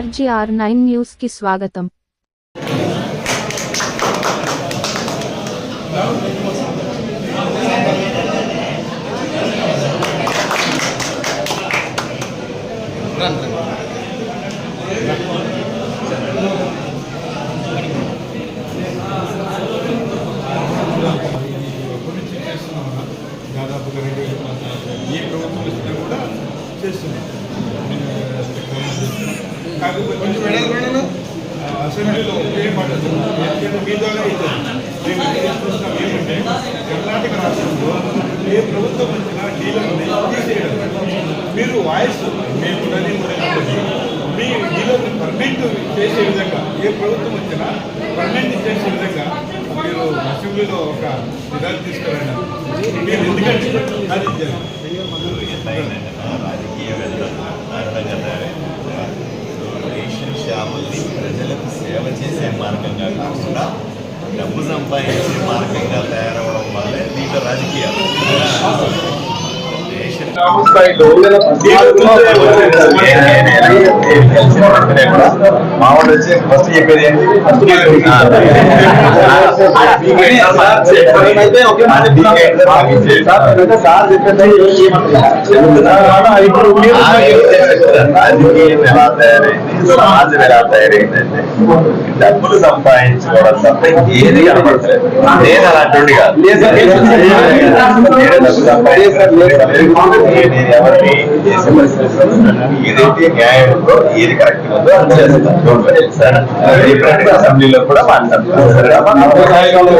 RGR nine న్యూస్కి స్వాగతం గురించి చేస్తున్నాం అన్న. దాదాపుగా రెండు వేల పద్నాలుగు ఏ ప్రభుత్వం వచ్చినా కూడా చేస్తున్నాం నేను రికమెండ్ చేస్తున్నాను. కాకపోతే కొంచెం అసెంబ్లీలో ఒకే ఎందుకంటే మీ ద్వారా మేము చూస్తున్నాం ఏమంటే కర్ణాటక రాష్ట్రంలో ఏ ప్రభుత్వం వచ్చినా డీలర్ని తీసేయడం. మీరు వాయిస్ మేము ఉన్నది కూడా మీ డీలర్ని పర్మనెంట్ చేసే విధంగా ఏ ప్రభుత్వం వచ్చినా పర్మనెంట్ చేసే విధంగా మీరు అసెంబ్లీలో ఒక విధానం తీసుకురండి. మీరు ఎందుకంటే అది రాజకీయ చేసే మార్గంగా కాకుండా డబ్బు సంపాదించే మార్గంగా తయారవడం వల్లే దీంట్లో రాజకీయాలు. రేషన్ మామూలు వచ్చి ఫస్ట్ చెప్పేది ఏంటి రాజకీయం ఎలా తయారైంది సమాజం ఎలా తయారైందంటే డబ్బులు సంపాదించుకోవడం తప్ప ఏది కనపడలేదు నేను అలాంటి కాదు నేను ఎవరిని ఏదైతే ఏది కరెక్ట్ ఉందో అది చేస్తాను సరే అసెంబ్లీలో కూడా మాట్లాడతాను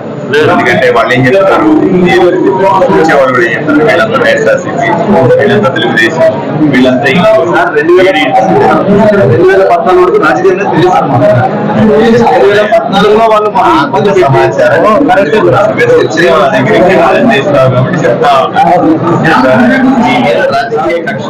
ఎందుకంటే వాళ్ళు ఏం చెప్తారు? వచ్చేవాళ్ళు కూడా ఏం చెప్తారు? వీళ్ళంతా వైఎస్ఆర్సీపీ వీళ్ళంతా తెలుగుదేశం. వీళ్ళంతా రెండు వేల పద్నాలుగు వరకు రెండు వేల పద్నాలుగులో వాళ్ళు మా సమాచారం రాజకీయ కాబట్టి చెప్తా రాజకీయ కక్ష.